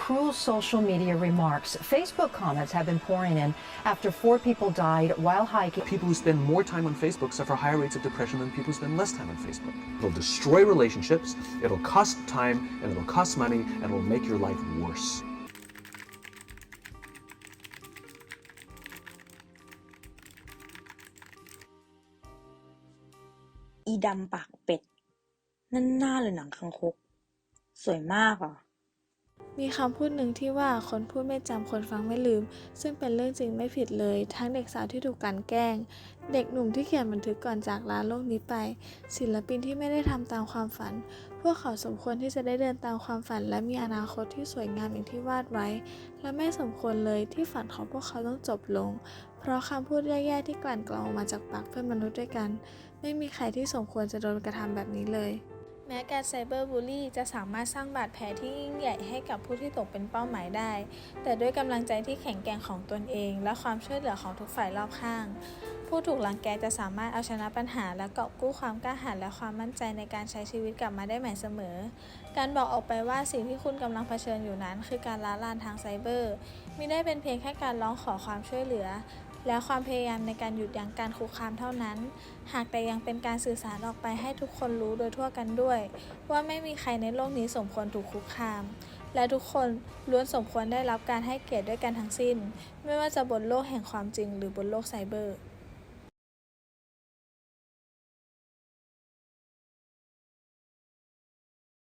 cruel social media remarks. Facebook comments have been pouring in after four people died while hiking. People who spend more time on Facebook suffer higher rates of depression than people who spend less time on Facebook. It'll destroy relationships, it'll cost time, and it'll cost money, and it'll make your life worse. อีดำปากเป็ด นั่นหน้าหรือหนังคังคก สวยมากอ่ะ มีคำพูดหนึ่งที่ว่าคนพูดไม่จำคนฟังไม่ลืม ซึ่งเป็นเรื่องจริงไม่ผิดเลย ทั้งเด็กสาวที่ถูกกันแกล้ง เด็กหนุ่มที่เขียนบันทึกก่อนจากลาโลกนี้ไป ศิลปินที่ไม่ได้ทำตามความฝัน พวกเขาสมควรที่จะได้เดินตามความฝัน และมีอนาคตที่สวยงามอย่างที่วาดไว้ และไม่สมควรเลยที่ฝันของพวกเขาต้องจบลง เพราะคำพูดแย่ๆที่กลั่นกรองออกมาจากปากเพื่อนมนุษย์ด้วยกัน ไม่มีใครที่สมควรจะโดนกระทำแบบนี้เลย ม้การไซเบอร์บูลลี่จะสามารถสร้างบาดแผลที่ยิ่งใหญ่ให้กับผู้ที่ตกเป็นเป้าหมายได้ แต่ด้วยกำลังใจที่แข็งแกร่งของตนเอง และความช่วยเหลือของทุกฝ่ายรอบข้าง ผู้ถูกลังแกจะสามารถเอาชนะปัญหา และกอบกู้ความกล้าหาญและความมั่นใจในการใช้ชีวิตกลับมาได้ใหม่เสมอ การบอกออกไปว่าสิ่งที่คุณกำลังเผชิญอยู่นั้น คือการล้าลานทางไซเบอร์มิได้เป็นเพียงแค่การร้องขอความช่วยเหลือ และความพยายามในการหยุดยั้งการคุกคามเท่านั้น หากแต่ยังเป็นการสื่อสารออกไปให้ทุกคนรู้โดยทั่วกันด้วย ว่าไม่มีใครในโลกนี้สมควรถูกคุกคาม และทุกคนล้วนสมควรได้รับการให้เกียรติด้วยกันทั้งสิ้น ไม่ว่าจะบนโลกแห่งความจริงหรือบนโลกไซเบอร์